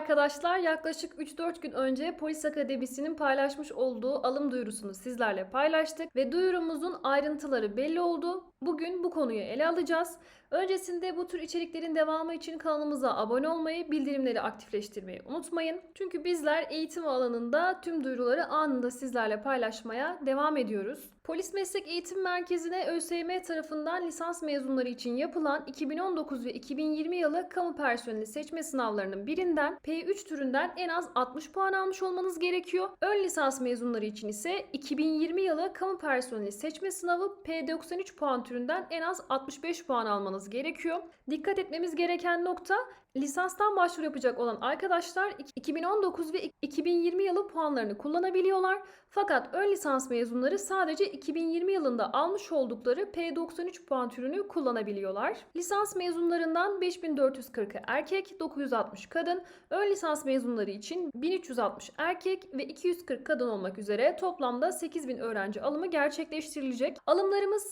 arkadaşlar. Yaklaşık 3-4 gün önce Polis Akademisi'nin paylaşmış olduğu alım duyurusunu sizlerle paylaştık ve duyurumuzun ayrıntıları belli oldu. Bugün bu konuyu ele alacağız. Öncesinde bu tür içeriklerin devamı için kanalımıza abone olmayı, bildirimleri aktifleştirmeyi unutmayın. Çünkü bizler eğitim alanında tüm duyuruları anında sizlerle paylaşmaya devam ediyoruz. Polis Meslek Eğitim Merkezi'ne ÖSYM tarafından lisans mezunları için yapılan 2019 ve 2020 yılı kamu personeli seçme sınavlarının birinden P3 türünden en az 60 puan almış olmanız gerekiyor. Ön lisans mezunları için ise 2020 yılı kamu personeli seçme sınavı P93 puan türünden en az 65 puan almanız gerekiyor. Dikkat etmemiz gereken nokta lisanstan başvuru yapacak olan arkadaşlar 2019 ve 2020 yılı puanlarını kullanabiliyorlar. Fakat ön lisans mezunları sadece 2020 yılında almış oldukları P93 puan türünü kullanabiliyorlar. Lisans mezunlarından 5440'ı erkek, 960 kadın, ön lisans mezunları için 1360 erkek ve 240 kadın olmak üzere toplamda 8000 öğrenci alımı gerçekleştirilecek. Alımlarımız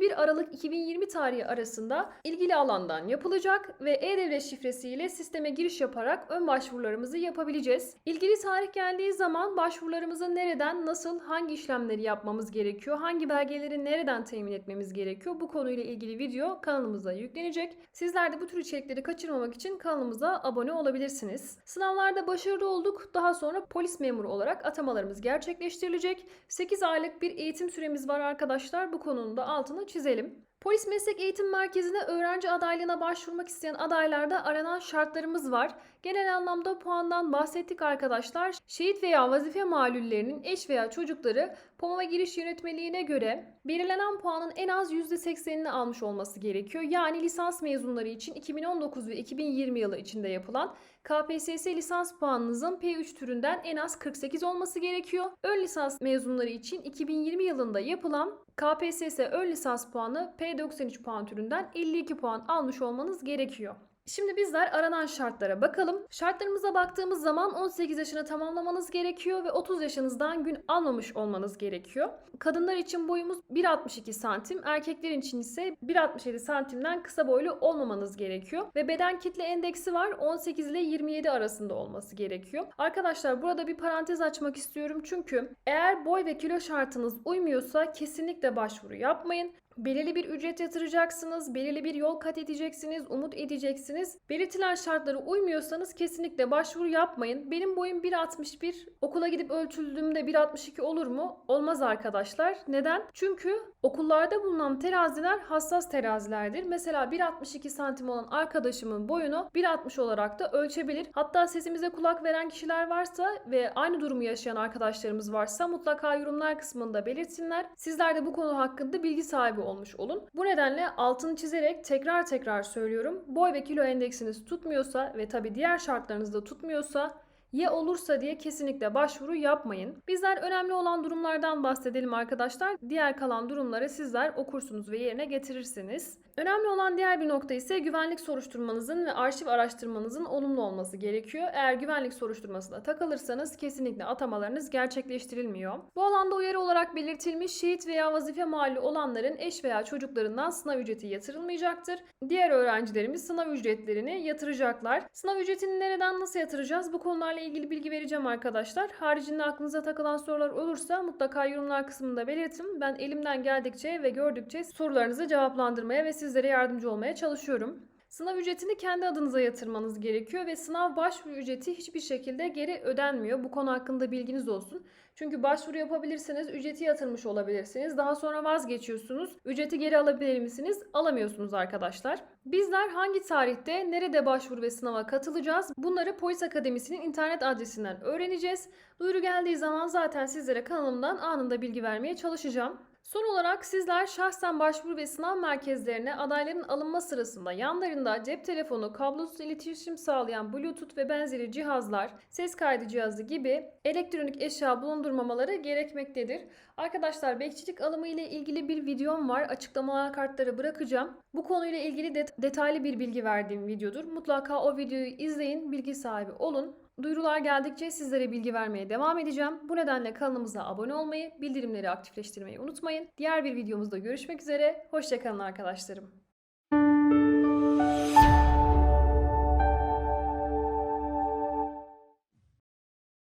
8-21 Aralık 2020 tarihi arasında ilgili alandan yapılacak ve e-devlet şifresiyle sisteme giriş yaparak ön başvurularımızı yapabileceğiz. İlgili tarih geldiği zaman başvurularımızı nereden, nasıl, hangi işlemleri yapmamız gerekiyor, hangi belgeleri nereden temin etmemiz gerekiyor bu konuyla ilgili video kanalımıza yüklenecek. Sizler de bu tür içerikleri kaçırmamak için kanalımıza abone olabilirsiniz. Sınavlarda başarılı olduk. Daha sonra polis memuru olarak atamalarımız gerçekleştirilecek. 8 aylık bir eğitim süremiz var arkadaşlar. Bu konunun da altını çizelim. Polis Meslek Eğitim Merkezi'ne öğrenci adaylığına başvurmak isteyen adaylarda aranan şartlarımız var. Genel anlamda puandan bahsettik arkadaşlar. Şehit veya vazife malullerinin eş veya çocukları POMA giriş yönetmeliğine göre belirlenen puanın en az %80'ini almış olması gerekiyor. Yani lisans mezunları için 2019 ve 2020 yılı içinde yapılan KPSS lisans puanınızın P3 türünden en az 48 olması gerekiyor. Ön lisans mezunları için 2020 yılında yapılan KPSS ön lisans puanı P93 puan türünden 52 puan almış olmanız gerekiyor. Şimdi bizler aranan şartlara bakalım. Şartlarımıza baktığımız zaman 18 yaşını tamamlamanız gerekiyor ve 30 yaşınızdan gün almamış olmanız gerekiyor. Kadınlar için boyumuz 1.62 santim, erkekler için ise 1.67 santimden kısa boylu olmamanız gerekiyor. Ve beden kitle endeksi var 18 ile 27 arasında olması gerekiyor. Arkadaşlar burada bir parantez açmak istiyorum çünkü eğer boy ve kilo şartınız uymuyorsa kesinlikle başvuru yapmayın. Belirli bir ücret yatıracaksınız, belirli bir yol kat edeceksiniz, umut edeceksiniz. Belirtilen şartlara uymuyorsanız kesinlikle başvuru yapmayın. Benim boyum 1.61. Okula gidip ölçüldüğümde 1.62 olur mu? Olmaz arkadaşlar. Neden? Çünkü okullarda bulunan teraziler hassas terazilerdir. Mesela 1.62 santim olan arkadaşımın boyunu 1.60 olarak da ölçebilir. Hatta sesimize kulak veren kişiler varsa ve aynı durumu yaşayan arkadaşlarımız varsa mutlaka yorumlar kısmında belirtsinler. Sizler de bu konu hakkında bilgi sahibi olmuş olun. Bu nedenle altını çizerek tekrar tekrar söylüyorum. Boy ve kilo endeksiniz tutmuyorsa ve tabi diğer şartlarınız da tutmuyorsa ya olursa diye kesinlikle başvuru yapmayın. Bizler önemli olan durumlardan bahsedelim arkadaşlar. Diğer kalan durumları sizler okursunuz ve yerine getirirsiniz. Önemli olan diğer bir nokta ise güvenlik soruşturmanızın ve arşiv araştırmanızın olumlu olması gerekiyor. Eğer güvenlik soruşturmasına takılırsanız kesinlikle atamalarınız gerçekleştirilmiyor. Bu alanda uyarı olarak belirtilmiş şehit veya vazife mahalli olanların eş veya çocuklarından sınav ücreti yatırılmayacaktır. Diğer öğrencilerimiz sınav ücretlerini yatıracaklar. Sınav ücretini nereden nasıl yatıracağız? Bu konularla ilgili bilgi vereceğim arkadaşlar. Haricinde aklınıza takılan sorular olursa mutlaka yorumlar kısmında belirtin. Ben elimden geldikçe ve gördükçe sorularınızı cevaplandırmaya ve sizlere yardımcı olmaya çalışıyorum. Sınav ücretini kendi adınıza yatırmanız gerekiyor ve sınav başvuru ücreti hiçbir şekilde geri ödenmiyor. Bu konu hakkında bilginiz olsun. Çünkü başvuru yapabilirsiniz, ücreti yatırmış olabilirsiniz. Daha sonra vazgeçiyorsunuz. Ücreti geri alabilir misiniz? Alamıyorsunuz arkadaşlar. Bizler hangi tarihte, nerede başvuru ve sınava katılacağız? Bunları Polis Akademisi'nin internet adresinden öğreneceğiz. Duyuru geldiği zaman zaten sizlere kanalımdan anında bilgi vermeye çalışacağım. Son olarak sizler şahsen başvuru ve sınav merkezlerine adayların alınma sırasında yanlarında cep telefonu, kablosuz iletişim sağlayan Bluetooth ve benzeri cihazlar, ses kaydı cihazı gibi elektronik eşya bulundurmamaları gerekmektedir. Arkadaşlar bekçilik alımı ile ilgili bir videom var. Açıklamalar kartları bırakacağım. Bu konuyla ilgili det- detaylı bir bilgi verdiğim videodur. Mutlaka o videoyu izleyin, bilgi sahibi olun. Duyurular geldikçe sizlere bilgi vermeye devam edeceğim. Bu nedenle kanalımıza abone olmayı, bildirimleri aktifleştirmeyi unutmayın. Diğer bir videomuzda görüşmek üzere. Hoşçakalın arkadaşlarım.